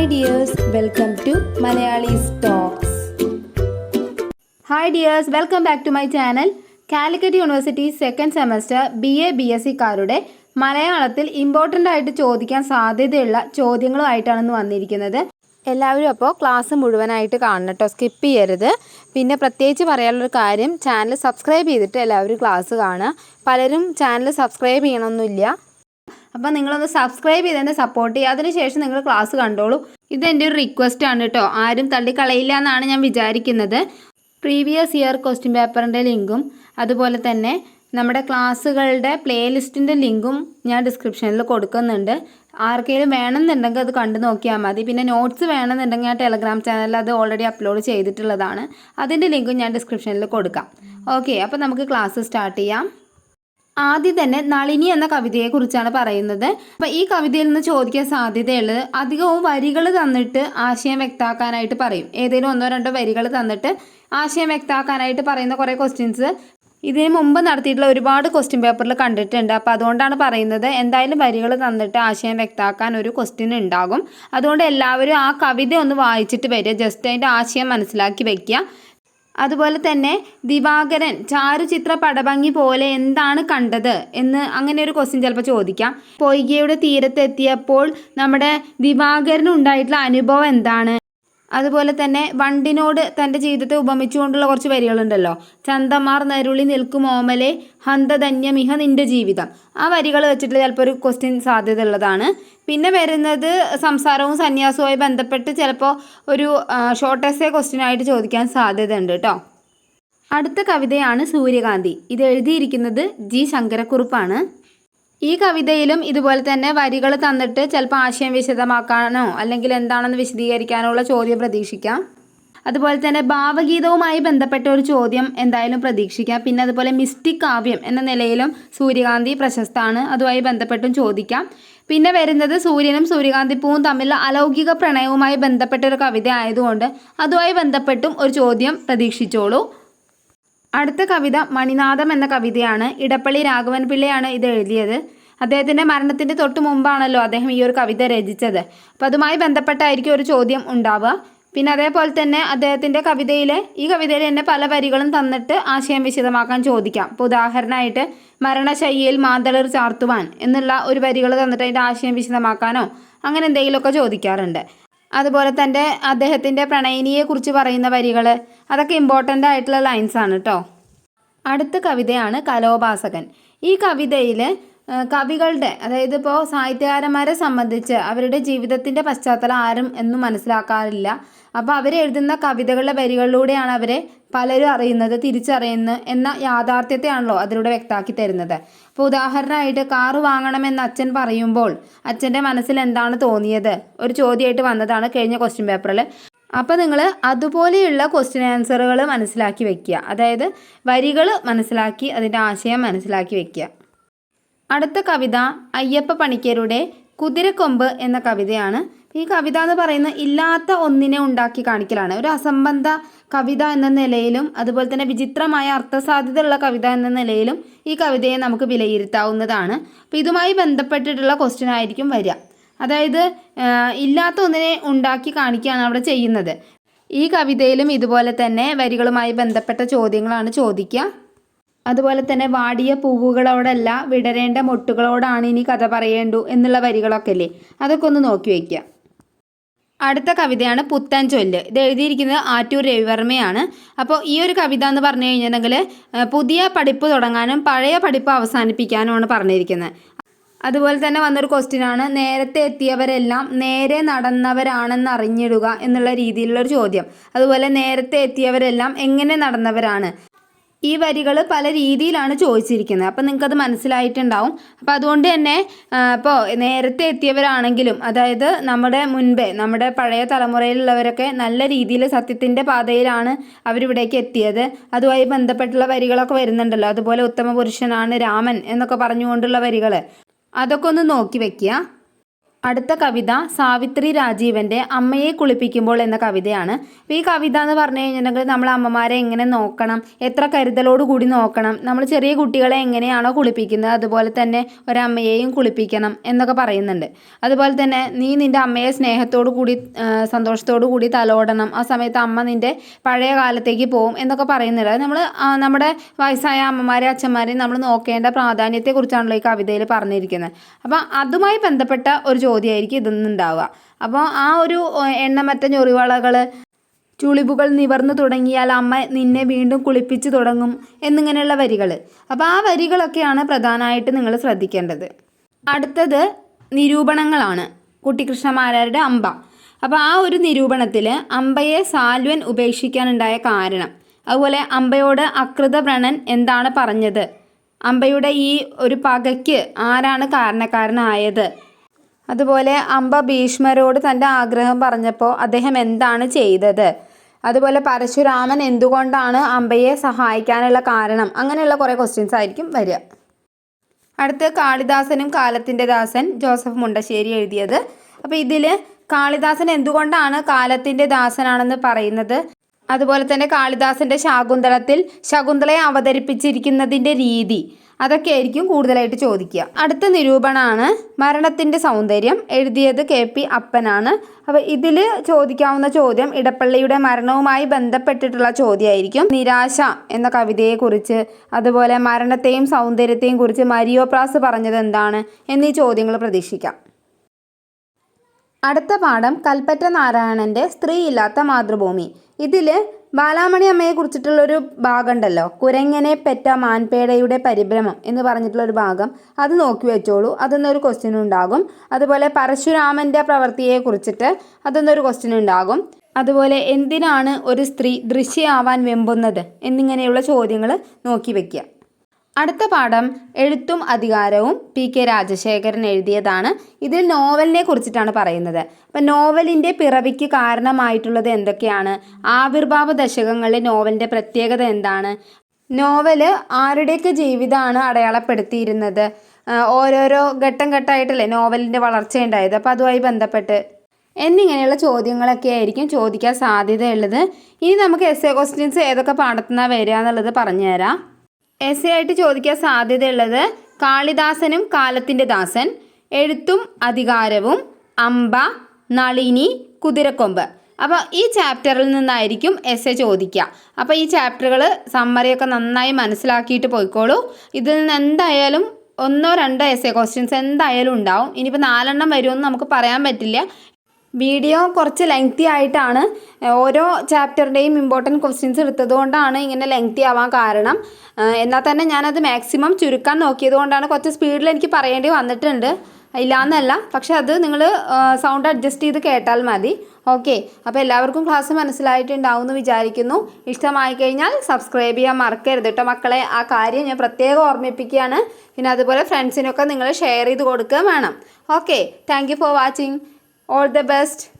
Hi dears welcome to Malayalis talks hi dears welcome back to my channel Calicut university second semester B A B S സിക്കാരുടെ മലയാളത്തിൽ important ആയിട്ട് ചോദിക്കാൻ സാധ്യതയുള്ള ചോദ്യങ്ങളുമായിട്ടാണ് ഇന്ന് വന്നിരിക്കുന്നത്. എല്ലാവരും അപ്പോൾ ക്ലാസ് മുഴുവനായിട്ട് കാണണം കേട്ടോ സ്കിപ്പ് ചെയ്യരുത്. പിന്നെ പ്രത്യേകിച്ച് പറയാനുള്ളൊരു കാര്യം ചാനൽ സബ്സ്ക്രൈബ് ചെയ്തിട്ട് എല്ലാവരും ക്ലാസ് കാണുക. പലരും ചാനൽ സബ്സ്ക്രൈബ് ചെയ്യണമെന്നില്ല അപ്പം നിങ്ങളൊന്ന് സബ്സ്ക്രൈബ് ചെയ്ത് തന്നെ സപ്പോർട്ട് ചെയ്യുക. അതിനുശേഷം നിങ്ങൾ ക്ലാസ് കണ്ടോളൂ. ഇതെന്റെ ഒരു റിക്വസ്റ്റ് ആണ് കേട്ടോ ആരും തള്ളിക്കളയില്ല എന്നാണ് ഞാൻ വിചാരിക്കുന്നത്. പ്രീവിയസ് ഇയർ ക്വസ്റ്റ്യൻ പേപ്പറിന്റെ ലിങ്കും അതുപോലെ തന്നെ നമ്മുടെ ക്ലാസ്സുകളുടെ പ്ലേലിസ്റ്റിന്റെ ലിങ്കും ഞാൻ ഡിസ്ക്രിപ്ഷനിൽ കൊടുക്കുന്നുണ്ട്. ആർക്കെങ്കിലും വേണമെന്നുണ്ടെങ്കിൽ അത് കണ്ടു നോക്കിയാൽ മതി. പിന്നെ നോട്ട്സ് വേണമെന്നുണ്ടെങ്കിൽ ഞാൻ ടെലഗ്രാം ചാനലിൽ അത് ഓൾറെഡി അപ്ലോഡ് ചെയ്തിട്ടുള്ളതാണ്. അതിന്റെ ലിങ്കും ഞാൻ ഡിസ്ക്രിപ്ഷനിൽ കൊടുക്കാം. ഓക്കെ അപ്പോൾ നമുക്ക് ക്ലാസ് സ്റ്റാർട്ട് ചെയ്യാം. ആദ്യം തന്നെ നളിനി എന്ന കവിതയെക്കുറിച്ചാണ് പറയുന്നത്. അപ്പം ഈ കവിതയിൽ നിന്ന് ചോദിക്കാൻ സാധ്യതയുള്ളത് അധികവും വരികൾ തന്നിട്ട് ആശയം വ്യക്തമാക്കാനായിട്ട് പറയും. ഏതെങ്കിലും ഒന്നോ രണ്ടോ വരികൾ തന്നിട്ട് ആശയം വ്യക്തമാക്കാനായിട്ട് പറയുന്ന കുറേ ക്വസ്റ്റ്യൻസ് ഇതിന് മുമ്പ് നടത്തിയിട്ടുള്ള ഒരുപാട് ക്വസ്റ്റ്യൻ പേപ്പറിൽ കണ്ടിട്ടുണ്ട്. അപ്പോൾ അതുകൊണ്ടാണ് പറയുന്നത് എന്തായാലും വരികൾ തന്നിട്ട് ആശയം വ്യക്താക്കാൻ ഒരു ക്വസ്റ്റ്യൻ ഉണ്ടാകും. അതുകൊണ്ട് എല്ലാവരും ആ കവിത ഒന്ന് വായിച്ചിട്ട് വരിക. ജസ്റ്റ് അതിന്റെ ആശയം മനസ്സിലാക്കി വയ്ക്കുക. അതുപോലെ തന്നെ ദിവാകരൻ ചാരുചിത്ര പടഭംഗി പോലെ എന്താണ് കണ്ടത് എന്ന് അങ്ങനെ ഒരു ക്വസ്റ്റ്യൻ ചിലപ്പോൾ ചോദിക്കാം. പൊയ്കയുടെ തീരത്തെത്തിയപ്പോൾ നമ്മുടെ ദിവാകരന് ഉണ്ടായിട്ടുള്ള അനുഭവം എന്താണ്? അതുപോലെ തന്നെ വണ്ടിനോട് തന്റെ ജീവിതത്തെ ഉപമിച്ചുകൊണ്ടുള്ള കുറച്ച് വരികളുണ്ടല്ലോ. ചന്തമാർ നരുളി നിൽക്കും ഓമലെ ഹന്തധന്യമിഹ നിന്റെ ജീവിതം. ആ വരികൾ വെച്ചിട്ട് ചിലപ്പോൾ ഒരു ക്വസ്റ്റ്യൻ സാധ്യത ഉള്ളതാണ്. പിന്നെ വരുന്നത് സംസാരവും സന്യാസവുമായി ബന്ധപ്പെട്ട് ചിലപ്പോൾ ഒരു ഷോർട്ട് എസ്സേ ക്വസ്റ്റ്യൻ ആയിട്ട് ചോദിക്കാൻ സാധ്യതയുണ്ട് കേട്ടോ. അടുത്ത കവിതയാണ് സൂര്യകാന്തി. ഇത് എഴുതിയിരിക്കുന്നത് ജി. ശങ്കരക്കുറുപ്പാണ്. ഈ കവിതയിലും ഇതുപോലെ തന്നെ വരികൾ തന്നിട്ട് ചിലപ്പോൾ ആശയം വിശദമാക്കാനോ അല്ലെങ്കിൽ എന്താണെന്ന് വിശദീകരിക്കാനോ ഉള്ള ചോദ്യം പ്രതീക്ഷിക്കാം. അതുപോലെ തന്നെ ഭാവഗീതവുമായി ബന്ധപ്പെട്ട ഒരു ചോദ്യം എന്തായാലും പ്രതീക്ഷിക്കാം. പിന്നെ അതുപോലെ മിസ്റ്റിക് കാവ്യം എന്ന നിലയിലും സൂര്യകാന്തി പ്രശസ്തമാണ് അതുമായി ബന്ധപ്പെട്ടും ചോദിക്കാം. പിന്നെ വരുന്നത് സൂര്യനും സൂര്യകാന്തി പൂവും തമ്മിലുള്ള അലൗകിക പ്രണയവുമായി ബന്ധപ്പെട്ട ഒരു കവിത ആയതുകൊണ്ട് അതുമായി ബന്ധപ്പെട്ടും ഒരു ചോദ്യം പ്രതീക്ഷിച്ചോളൂ. അടുത്ത കവിത മണിനാഥം എന്ന കവിതയാണ്. ഇടപ്പള്ളി രാഘവൻ പിള്ളയാണ് ഇത് എഴുതിയത്. അദ്ദേഹത്തിന്റെ മരണത്തിന്റെ തൊട്ട് മുമ്പാണല്ലോ അദ്ദേഹം ഈ ഒരു കവിത രചിച്ചത്. അപ്പം അതുമായി ബന്ധപ്പെട്ടായിരിക്കും ഒരു ചോദ്യം ഉണ്ടാവുക. പിന്നെ അതേപോലെ തന്നെ അദ്ദേഹത്തിന്റെ കവിതയിലെ ഈ കവിതയിൽ തന്നെ പല വരികളും തന്നിട്ട് ആശയം വിശദമാക്കാൻ ചോദിക്കാം. ഇപ്പോൾ ഉദാഹരണമായിട്ട് മരണശയ്യയിൽ മാന്തളിർ ചാർത്തുവാൻ എന്നുള്ള ഒരു വരികൾ തന്നിട്ട് അതിന്റെ ആശയം വിശദമാക്കാനോ അങ്ങനെ എന്തെങ്കിലുമൊക്കെ ചോദിക്കാറുണ്ട്. അതുപോലെ തന്നെ അദ്ദേഹത്തിന്റെ പ്രണയിനിയെക്കുറിച്ച് പറയുന്ന വരികൾ. അതൊക്കെ ഇമ്പോർട്ടന്റ് ആയിട്ടുള്ള ലൈൻസ് ആണ് കേട്ടോ അടുത്ത കവിതയാണ് കലോപാസകൻ. ഈ കവിതയിൽ കവികളുടെ അതായത് ഇപ്പോൾ സാഹിത്യകാരന്മാരെ സംബന്ധിച്ച് അവരുടെ ജീവിതത്തിന്റെ പശ്ചാത്തലം ആരും എന്നും മനസ്സിലാക്കാറില്ല. അപ്പോൾ അവരെഴുതുന്ന കവിതകളുടെ വരികളിലൂടെയാണ് അവരെ പലരും അറിയുന്നത് തിരിച്ചറിയുന്നത് എന്ന യാഥാർത്ഥ്യത്തെയാണല്ലോ അതിലൂടെ വ്യക്തമാക്കി തരുന്നത്. അപ്പോൾ ഉദാഹരണമായിട്ട് കാറ് വാങ്ങണമെന്ന് അച്ഛൻ പറയുമ്പോൾ അച്ഛന്റെ മനസ്സിൽ എന്താണ് തോന്നിയത്? ഒരു ചോദ്യമായിട്ട് വന്നതാണ് കഴിഞ്ഞ ക്വസ്റ്റ്യൻ പേപ്പറിൽ അപ്പോൾ നിങ്ങൾ അതുപോലെയുള്ള ക്വസ്റ്റ്യൻ ആൻസറുകൾ മനസ്സിലാക്കി വെക്കുക. അതായത് വരികൾ മനസ്സിലാക്കി അതിന്റെ ആശയം മനസ്സിലാക്കി വെക്കുക. അടുത്ത കവിത അയ്യപ്പ പണിക്കരുടെ കുതിരക്കൊമ്പ് എന്ന കവിതയാണ് ഈ കവിത എന്ന് പറയുന്ന ഇല്ലാത്ത ഒന്നിനെ ഉണ്ടാക്കി കാണിക്കലാണ്. ഒരു അസംബന്ധ കവിത എന്ന നിലയിലും അതുപോലെ തന്നെ വിചിത്രമായ അർത്ഥസാധ്യതയുള്ള കവിത എന്ന നിലയിലും ഈ കവിതയെ നമുക്ക് വിലയിരുത്താവുന്നതാണ്. അപ്പോൾ ഇതുമായി ബന്ധപ്പെട്ടിട്ടുള്ള ക്വസ്റ്റ്യൻ ആയിരിക്കും വരിക. അതായത് ഇല്ലാത്ത ഒന്നിനെ ഉണ്ടാക്കി കാണിക്കുകയാണ് അവിടെ ചെയ്യുന്നത്. ഈ കവിതയിലും ഇതുപോലെ തന്നെ വരികളുമായി ബന്ധപ്പെട്ട ചോദ്യങ്ങളാണ് ചോദിക്കുക. അതുപോലെ തന്നെ വാടിയ പൂവുകളോടല്ല വിടരേണ്ട മൊട്ടുകളോടാണ് ഇനി കഥ പറയേണ്ടു എന്നുള്ള വരികളൊക്കെ അല്ലേ അതൊക്കെ ഒന്ന് നോക്കി വയ്ക്കുക. അടുത്ത കവിതയാണ് പുത്തൻ ചൊല്ല്. ഇത് എഴുതിയിരിക്കുന്നത് ആറ്റൂർ രവിവർമ്മയാണ്. അപ്പോൾ ഈ ഒരു കവിത എന്ന് പറഞ്ഞു കഴിഞ്ഞിട്ടുണ്ടെങ്കിൽ പുതിയ പഠിപ്പ് തുടങ്ങാനും പഴയ പഠിപ്പ് അവസാനിപ്പിക്കാനുമാണ് പറഞ്ഞിരിക്കുന്നത്. അതുപോലെ തന്നെ വന്നൊരു ക്വസ്റ്റ്യൻ ആണ് നേരത്തെ എത്തിയവരെല്ലാം നേരെ നടന്നവരാണെന്ന് അറിഞ്ഞിടുക എന്നുള്ള രീതിയിലുള്ള ഒരു ചോദ്യം. അതുപോലെ നേരത്തെ എത്തിയവരെല്ലാം എങ്ങനെ നടന്നവരാണ്? ഈ വരികൾ പല രീതിയിലാണ് ചോദിച്ചിരിക്കുന്നത്. അപ്പം നിങ്ങൾക്കത് മനസ്സിലായിട്ടുണ്ടാവും. അപ്പോൾ അതുകൊണ്ട് തന്നെ ഇപ്പോൾ നേരത്തെ എത്തിയവരാണെങ്കിലും അതായത് നമ്മുടെ മുൻപേ നമ്മുടെ പഴയ തലമുറയിലുള്ളവരൊക്കെ നല്ല രീതിയിൽ സത്യത്തിന്റെ പാതയിലാണ് അവരിവിടേക്ക് എത്തിയത്. അതുമായി ബന്ധപ്പെട്ടുള്ള വരികളൊക്കെ വരുന്നുണ്ടല്ലോ. അതുപോലെ ഉത്തമ പുരുഷനാണ് രാമൻ എന്നൊക്കെ പറഞ്ഞുകൊണ്ടുള്ള വരികൾ. അതൊക്കെ ഒന്ന് നോക്കി വെക്കുക. അടുത്ത കവിത സാവിത്രി രാജീവന്റെ അമ്മയെ കുളിപ്പിക്കുമ്പോൾ എന്ന കവിതയാണ്. ഈ കവിത എന്ന് പറഞ്ഞു കഴിഞ്ഞിട്ടുണ്ടെങ്കിൽ നമ്മൾ അമ്മമാരെ എങ്ങനെ നോക്കണം? എത്ര കരുതലോട് കൂടി നോക്കണം? നമ്മൾ ചെറിയ കുട്ടികളെ എങ്ങനെയാണോ കുളിപ്പിക്കുന്നത്? അതുപോലെ തന്നെ ഒരമ്മയെയും കുളിപ്പിക്കണം എന്നൊക്കെ പറയുന്നുണ്ട്. അതുപോലെ തന്നെ നീ നിന്റെ അമ്മയെ സ്നേഹത്തോടു കൂടി സന്തോഷത്തോടു കൂടി തലോടണം. ആ സമയത്ത് അമ്മ നിന്റെ പഴയ കാലത്തേക്ക് പോകും എന്നൊക്കെ പറയുന്നുണ്ട്. നമ്മൾ നമ്മുടെ വയസ്സായ അമ്മമാരെ അച്ഛന്മാരെയും നമ്മൾ നോക്കേണ്ട പ്രാധാന്യത്തെക്കുറിച്ചാണല്ലോ ഈ കവിതയിൽ പറഞ്ഞിരിക്കുന്നത്. അപ്പം അതുമായി ബന്ധപ്പെട്ട ഒരു ചോദ്യമായിരിക്കും ഇതൊന്നുണ്ടാവുക. അപ്പോൾ ആ ഒരു എണ്ണമറ്റ ഞൊറിവളകൾ ചുളിവുകൾ നിവർന്നു തുടങ്ങിയാൽ അമ്മ നിന്നെ വീണ്ടും കുളിപ്പിച്ച് തുടങ്ങും എന്നിങ്ങനെയുള്ള വരികൾ അപ്പോൾ ആ വരികളൊക്കെയാണ് പ്രധാനമായിട്ട് നിങ്ങൾ ശ്രദ്ധിക്കേണ്ടത്. അടുത്തത് നിരൂപണങ്ങളാണ്. കുട്ടിക്കൃഷ്ണമാരാരുടെ അമ്പ. അപ്പോൾ ആ ഒരു നിരൂപണത്തിൽ അമ്പയെ സാൽവൻ ഉപേക്ഷിക്കാനുണ്ടായ കാരണം. അതുപോലെ അമ്പയോട് അകൃത വ്രണൻ എന്താണ് പറഞ്ഞത്? അമ്പയുടെ ഈ ഒരു പകയ്ക്ക് ആരാണ് കാരണക്കാരനായത്? അതുപോലെ അംബ ഭീഷ്മരോട് തന്റെ ആഗ്രഹം പറഞ്ഞപ്പോൾ അദ്ദേഹം എന്താണ് ചെയ്തത്? അതുപോലെ പരശുരാമൻ എന്തുകൊണ്ടാണ് അംബയെ സഹായിക്കാനുള്ള കാരണം? അങ്ങനെയുള്ള കുറേ ക്വസ്റ്റ്യൻസ് ആയിരിക്കും വരിക. അടുത്ത് കാളിദാസനും കാലത്തിന്റെ ദാസൻ ജോസഫ് മുണ്ടശ്ശേരി എഴുതിയത്. അപ്പോൾ ഇതിൽ കാളിദാസൻ എന്തുകൊണ്ടാണ് കാലത്തിന്റെ ദാസനാണെന്ന് പറയുന്നത്? അതുപോലെ തന്നെ കാളിദാസന്റെ ശാകുന്തളത്തിൽ ശകുന്തളയെ അവതരിപ്പിച്ചിരിക്കുന്നതിന്റെ രീതി. അതൊക്കെ ആയിരിക്കും കൂടുതലായിട്ട് ചോദിക്കുക. അടുത്ത നിരൂപണമാണ് മരണത്തിന്റെ സൗന്ദര്യം. എഴുതിയത് കെ പി അപ്പനാണ്. അപ്പോൾ ഇതിൽ ചോദിക്കാവുന്ന ചോദ്യം ഇടപ്പള്ളിയുടെ മരണവുമായി ബന്ധപ്പെട്ടിട്ടുള്ള ചോദ്യമായിരിക്കും. നിരാശ എന്ന കവിതയെക്കുറിച്ച് അതുപോലെ മരണത്തെയും സൗന്ദര്യത്തെയും കുറിച്ച് മരിയോപ്രാസ് പറഞ്ഞത് എന്താണ് എന്നീ ചോദ്യങ്ങൾ പ്രതീക്ഷിക്കാം. അടുത്ത പാഠം കൽപ്പറ്റ നാരായണന്റെ സ്ത്രീയില്ലാത്ത മാതൃഭൂമി. ഇതിൽ ബാലാമണി അമ്മയെ കുറിച്ചിട്ടുള്ളൊരു ഭാഗം ഉണ്ടല്ലോ കുരങ്ങനെ പെറ്റ മാൻപേടയുടെ പരിഭ്രമം എന്ന് പറഞ്ഞിട്ടുള്ളൊരു ഭാഗം. അത് നോക്കി വെച്ചോളൂ. അതെന്നൊരു ക്വസ്റ്റ്യൻ ഉണ്ടാകും. അതുപോലെ പരശുരാമന്റെ പ്രവൃത്തിയെ കുറിച്ചിട്ട് അതെന്നൊരു ക്വസ്റ്റ്യൻ ഉണ്ടാകും. അതുപോലെ എന്തിനാണ് ഒരു സ്ത്രീ ദൃശ്യയാവാൻ വെമ്പുന്നത്? എന്നിങ്ങനെയുള്ള ചോദ്യങ്ങൾ നോക്കി വെക്കുക. അടുത്ത പാഠം എഴുത്തും അധികാരവും പി കെ രാജശേഖരൻ എഴുതിയതാണ്. ഇതിൽ നോവലിനെ കുറിച്ചിട്ടാണ് പറയുന്നത്. അപ്പം നോവലിന്റെ പിറവിക്ക് കാരണമായിട്ടുള്ളത് എന്തൊക്കെയാണ്? ആവിർഭാവ ദശകങ്ങളിലെ നോവലിന്റെ പ്രത്യേകത എന്താണ്? നോവൽ ആരുടെയൊക്കെ ജീവിതമാണ് അടയാളപ്പെടുത്തിയിരുന്നത്? ഓരോരോ ഘട്ടം ഘട്ടമായിട്ടല്ലേ നോവലിന്റെ വളർച്ച ഉണ്ടായത്? അപ്പോൾ അതുമായി ബന്ധപ്പെട്ട് എന്നിങ്ങനെയുള്ള ചോദ്യങ്ങളൊക്കെ ആയിരിക്കും ചോദിക്കാൻ സാധ്യതയുള്ളത്. ഇനി നമുക്ക് എസ് എ ക്വസ്റ്റ്യൻസ് ഏതൊക്കെ പാടത്തുനിന്നാണ് വരിക എന്നുള്ളത് പറഞ്ഞുതരാം. എസ് ആയിട്ട് ചോദിക്കാൻ സാധ്യതയുള്ളത് കാളിദാസനും കാലത്തിന്റെ ദാസൻ എഴുത്തും അധികാരവും അമ്പ നളിനി കുതിരക്കൊമ്പ്. അപ്പോൾ ഈ ചാപ്റ്ററിൽ നിന്നായിരിക്കും എസ് എ ചോദിക്കുക. അപ്പോൾ ഈ ചാപ്റ്ററുകൾ സമ്മറിയൊക്കെ നന്നായി മനസ്സിലാക്കിയിട്ട് പോയിക്കോളൂ. ഇതിൽ നിന്ന് എന്തായാലും ഒന്നോ രണ്ടോ എസ് എ ക്വസ്റ്റ്യൻസ് എന്തായാലും ഉണ്ടാവും. ഇനിയിപ്പോൾ നാലെണ്ണം വരുമെന്ന് നമുക്ക് പറയാൻ പറ്റില്ല. വീഡിയോ കുറച്ച് ലെങ്തി ആയിട്ടാണ് ഓരോ ചാപ്റ്ററിന്റെയും ഇമ്പോർട്ടന്റ് ക്വസ്റ്റ്യൻസ് എടുത്തതുകൊണ്ടാണ് ഇങ്ങനെ ലെങ്തി ആവാൻ കാരണം. എന്നാൽ തന്നെ ഞാനത് മാക്സിമം ചുരുക്കാൻ നോക്കിയത് കൊണ്ടാണ് കുറച്ച് സ്പീഡിൽ എനിക്ക് പറയേണ്ടി വന്നിട്ടുണ്ട്. ഇല്ലാന്നല്ല പക്ഷെ അത് നിങ്ങൾ സൗണ്ട് അഡ്ജസ്റ്റ് ചെയ്ത് കേട്ടാൽ മതി. ഓക്കെ അപ്പോൾ എല്ലാവർക്കും ക്ലാസ് മനസ്സിലായിട്ടുണ്ടാവും എന്ന് വിചാരിക്കുന്നു. ഇഷ്ടമായി കഴിഞ്ഞാൽ സബ്സ്ക്രൈബ് ചെയ്യാൻ മറക്കരുത് കേട്ടോ. മക്കളെ ആ കാര്യം ഞാൻ പ്രത്യേകം ഓർമ്മിപ്പിക്കുകയാണ്. പിന്നെ അതുപോലെ ഫ്രണ്ട്സിനൊക്കെ നിങ്ങൾ ഷെയർ ചെയ്ത് കൊടുക്കുകയും വേണം. Okay thank for watching All the best.